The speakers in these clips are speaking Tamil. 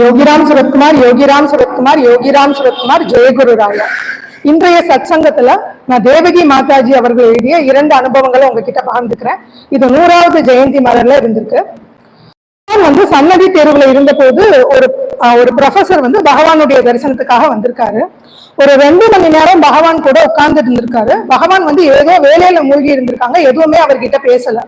யோகிராம் சுரத்குமார் யோகிராம் சுரத்குமார் யோகிராம் சுரத்குமார் ஜெயகுரு ராயா இன்றைய சத்சங்கத்துல நான் தேவகி மாதாஜி அவர்கள் எழுதிய இரண்டு அனுபவங்களை உங்ககிட்ட பகிர்ந்துக்கிறேன். இது நூறாவது ஜெயந்தி மலர்ல இருந்திருக்கு. வந்து சன்னதி தேர்வுல இருந்தபோது ஒரு ஒரு ப்ரொஃபசர் வந்து பகவானுடைய தரிசனத்துக்காக வந்திருக்காரு. ஒரு ரெண்டு மணி நேரம் பகவான் கூட உட்கார்ந்து இருந்திருக்காரு. பகவான் வந்து ஏதோ வேலையில மூழ்கி இருந்திருக்காங்க எதுவுமே அவர்கிட்ட பேசல.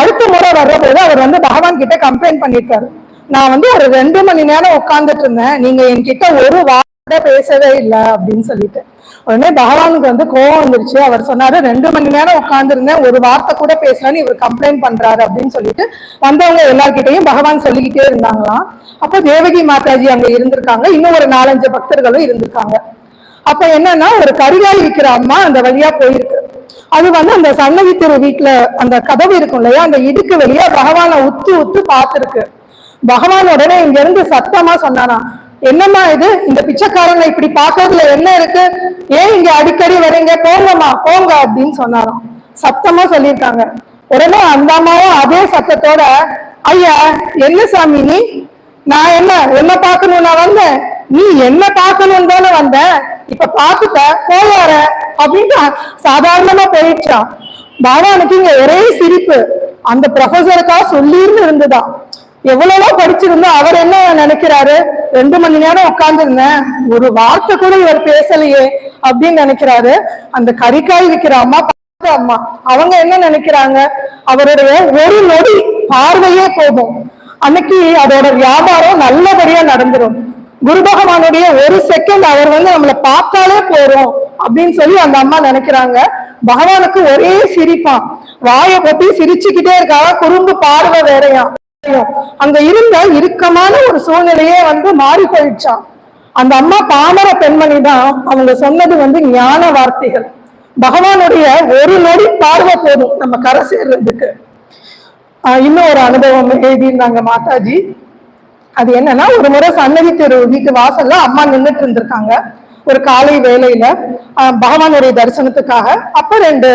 அடுத்த முறை வர்றபோது அவர் வந்து பகவான் கிட்ட கம்ப்ளைண்ட் பண்ணிருக்காரு நான் வந்து ஒரு ரெண்டு மணி நேரம் உட்கார்ந்துட்டு இருந்தேன். நீங்க என்கிட்ட ஒரு வார்த்தை பேசவே இல்லை அப்படின்னு சொல்லிட்டு. உடனே பகவானுக்கு வந்து கோவம் வந்துருச்சு. அவர் சொன்னாரு ரெண்டு மணி நேரம் உட்காந்துருந்தேன் ஒரு வார்த்தை கூட பேசலன்னு இவர் கம்ப்ளைண்ட் பண்றாரு அப்படின்னு சொல்லிட்டு வந்தவங்க எல்லார்கிட்டையும் பகவான் சொல்லிக்கிட்டே இருந்தாங்களாம். அப்போ தேவகி மாதாஜி அங்க இருந்திருக்காங்க. இன்னும் ஒரு நாலஞ்சு பக்தர்களும் இருந்திருக்காங்க. அப்ப என்னன்னா ஒரு கரிகாய் விற்கிற அம்மா அந்த வழியா போயிருக்கு. அது வந்து அந்த சன்னதி திரு வீட்டுல அந்த கதவு இருக்கும் இல்லையா? அந்த இடுக்கு வெளியே பகவானை உத்து உத்து பார்த்துருக்கு. பகவான் உடனே இங்க இருந்து சத்தமா சொன்னானா என்னம்மா இது? இந்த பிச்சைக்காரங்க இப்படி பார்க்கறதுல என்ன இருக்கு? ஏன் இங்க அடிக்கடி வரீங்க? போங்கம்மா போங்க அப்படின்னு சொன்னாராம். சத்தமா சொல்லியிருக்காங்க. உடனே அந்த அம்மாவும் அதே சத்தத்தோட ஐயா என்ன சாமி நீ? நான் என்ன என்ன பார்க்கணும் நான் வந்தேன்? நீ என்ன பார்க்கணும் தானே வந்த? இப்ப பார்த்துட்ட போயார அப்படின்னு சாதாரணமா போயிடுச்சான் பகவானுக்கு இங்க ஒரே சிரிப்பு. அந்த ப்ரொஃபசருக்கா சொல்லிருந்து இருந்துதான் எவ்வளவோ படிச்சிருந்தோம் அவர் என்ன நினைக்கிறாரு? ரெண்டு மணி நேரம் உட்கார்ந்துருந்தேன். ஒரு வார்த்தை கூட இவர் பேசலையே அப்படின்னு நினைக்கிறாரு. அந்த கறிக்காய் விற்கிற அம்மா பார்த்த அம்மா அவங்க என்ன நினைக்கிறாங்க? அவருடைய ஒரு நொடி பார்வையே போதும். அன்னைக்கு அதோட வியாபாரம் நல்லபடியா நடந்துரும். குரு பகவானுடைய ஒரு செகண்ட் அவர் வந்து நம்மளை பார்த்தாலே போறோம் அப்படின்னு சொல்லி அந்த அம்மா நினைக்கிறாங்க. பகவானுக்கு ஒரே சிரிப்பான் வாயை கொட்டி சிரிச்சுக்கிட்டே இருக்காங்க குறும்பு பார்வை வேறையான் அங்க இருந்த இறுக்கமான ஒரு சூழ்நிலையே வந்து மாறி போயிடுச்சான் அந்த அம்மா பாமர பெண்மணி தான் அவங்க சொன்னது வந்து ஞான வார்த்தைகள். பகவானுடைய ஒரு நொடி பார்வை போதும் நம்ம கரை சேர்றதுக்கு. இன்னும் ஒரு அனுபவம் எழுதியிருந்தாங்க மாதாஜி. அது என்னன்னா ஒரு முறை சன்னதி தெரு வீட்டு வாசல்ல அம்மா நின்றுட்டு இருந்திருக்காங்க. ஒரு காலை வேலையில பகவானுடைய தரிசனத்துக்காக. அப்ப ரெண்டு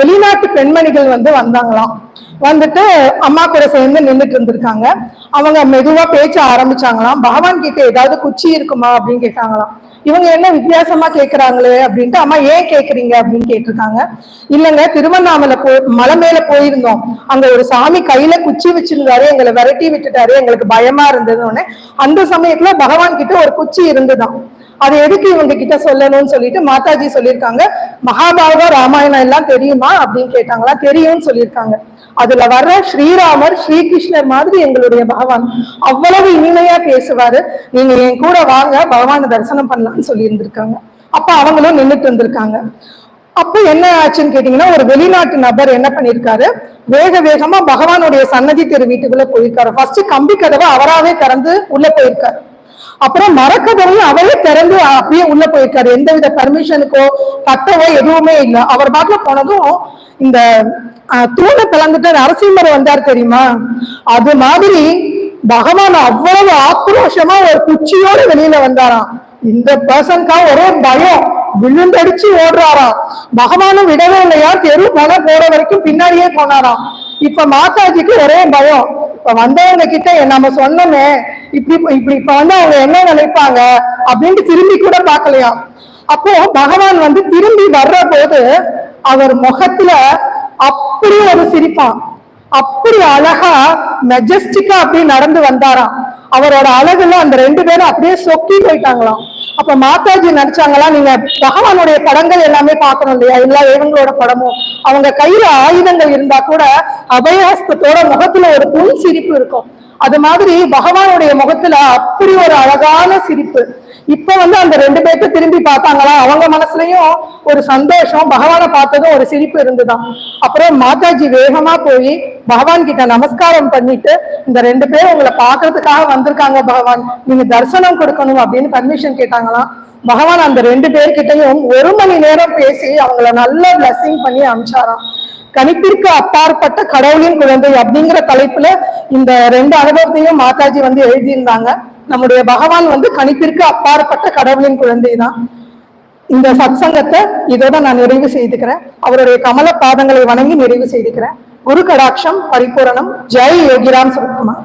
வெளிநாட்டு பெண்மணிகள் வந்து வந்தாங்களாம். வந்துட்டு அம்மா கூட சேர்ந்து நின்னுட்டு இருந்திருக்காங்க. அவங்க மெதுவா பேச்ச ஆரம்பிச்சாங்களாம். பகவான் கிட்ட ஏதாவது குச்சி இருக்குமா அப்படின்னு கேட்டாங்களாம். இவங்க என்ன வித்தியாசமா கேக்குறாங்களே அப்படின்ட்டு அம்மா ஏன் கேக்குறீங்க? அப்படின்னு கேட்டிருக்காங்க. இல்லைங்க திருவண்ணாமலை போ மலை மேல போயிருந்தோம். அங்க ஒரு சாமி கையில குச்சி வச்சிருந்தாரு. எங்களை விரட்டி விட்டுட்டாரு. எங்களுக்கு பயமா இருந்ததுன்னு. அந்த சமயத்துல பகவான் கிட்ட ஒரு குச்சி இருந்துதான். அது எதுக்கு இவங்க கிட்ட சொல்லணும்னு சொல்லிட்டு மாதாஜி சொல்லியிருக்காங்க. மகாபாரதம் ராமாயணம் எல்லாம் தெரியுமா அப்படின்னு கேட்டாங்களா? தெரியும்னு சொல்லியிருக்காங்க. அதுல வர்ற ஸ்ரீராமர் ஸ்ரீகிருஷ்ணர் மாதிரி எங்களுடைய பகவான் அவ்வளவு இனிமையா பேசுவாரு. நீங்க என் கூட வாங்க பகவானை தரிசனம் பண்ணலாம்னு சொல்லி இருந்திருக்காங்க அப்ப அவங்களும் நின்றுட்டு இருந்திருக்காங்க அப்ப என்ன ஆச்சுன்னு கேட்டீங்கன்னா ஒரு வெளிநாட்டு நபர் என்ன பண்ணிருக்காரு வேக வேகமா பகவானுடைய சன்னதி தெரு வீட்டுக்குள்ள போயிருக்காரு. ஃபர்ஸ்ட் கம்பி கதவை அவராவே திறந்து உள்ள போயிருக்காரு. அப்புறம் மரக்கதவையும் அவரே திறந்து அப்படியே உள்ள போயிருக்காரு. எந்தவித பர்மிஷனுக்கோ கட்டவோ எதுவுமே இல்லை. அவர் பாட்டுல போனதும் இந்த தூணை பிளந்துட்டு நரசிம்மர் வந்தார் தெரியுமா? அது மாதிரி பகவான் அவ்வளவு ஆக்ரோஷமா ஒரு குச்சியோட வெளியில வந்தாராம். இந்த பர்சனுக்கா ஒரே பயம். விழுந்தடிச்சு ஓடுறாராம். பகவானும் விடவே இல்லையா? தெரு மலை போற வரைக்கும் பின்னாடியே போனாராம். இப்ப மாதாஜிக்கு ஒரே பயம். இப்ப வந்தவங்க கிட்ட நம்ம சொன்னோமே இப்படி இப்படி இப்ப வந்து அவங்க என்ன நினைப்பாங்க அப்படின்ட்டு திரும்பி கூட பார்க்கலையா? அப்போ பகவான் வந்து திரும்பி வர்ற போது அவர் முகத்துல அப்படி ஒரு சிரிப்பான். அப்படி அழகா மெஜஸ்டிக்கா அப்படி நடந்து வந்தாராம். அவரோட அழகுல அந்த ரெண்டு பேரும் அப்படியே சொக்கி போயிட்டாங்களாம். அப்ப மாதாஜி நடிச்சாங்களா நீங்க பகவானுடைய படங்கள் எல்லாமே பார்க்கணும் இல்லையா? எல்லா இவங்களோட படமும். அவங்க கையில ஆயுதங்கள் இருந்தா கூட அபயஹஸ்தத்தோட முகத்துல ஒரு புன் சிரிப்பு இருக்கும். அது மாதிரி பகவானுடைய முகத்துல அப்படி ஒரு அழகான சிரிப்பு. இப்ப வந்து அந்த ரெண்டு பேர்த்த திரும்பி பார்த்தாங்களா? அவங்க மனசுலயும் ஒரு சந்தோஷம் பகவானை பார்த்ததும் ஒரு சிரிப்பு இருந்துதான். அப்புறம் மாதாஜி வேகமா போய் பகவான் கிட்ட நமஸ்காரம் பண்ணிட்டு இந்த ரெண்டு பேரும் உங்களை பாக்குறதுக்காக வந்திருக்காங்க பகவான். நீங்க தரிசனம் கொடுக்கணும் அப்படின்னு பர்மிஷன் கேட்டாங்களாம். பகவான் அந்த ரெண்டு பேர்கிட்டயும் ஒரு மணி நேரம் பேசி அவங்கள நல்ல பிளஸிங் பண்ணி அமிச்சாராம் கணிப்பிற்கு அப்பாற்பட்ட கடவுளின் குழந்தை அப்படிங்கிற தலைப்புல இந்த ரெண்டு அனுபவத்தையும் மாதாஜி வந்து எழுதியிருந்தாங்க. நம்முடைய பகவான் வந்து கணிப்பிற்கு அப்பாற்பட்ட கடவுளின் குழந்தை தான். இந்த சத்சங்கத்தை இதோட நான் நிறைவு செய்துக்கிறேன். அவருடைய கமல பாதங்களை வணங்கி நிறைவு செய்துக்கிறேன். குரு கடாட்சம் பரிபூரணம் ஜெய் யோகிராம் சுரத்குமார்.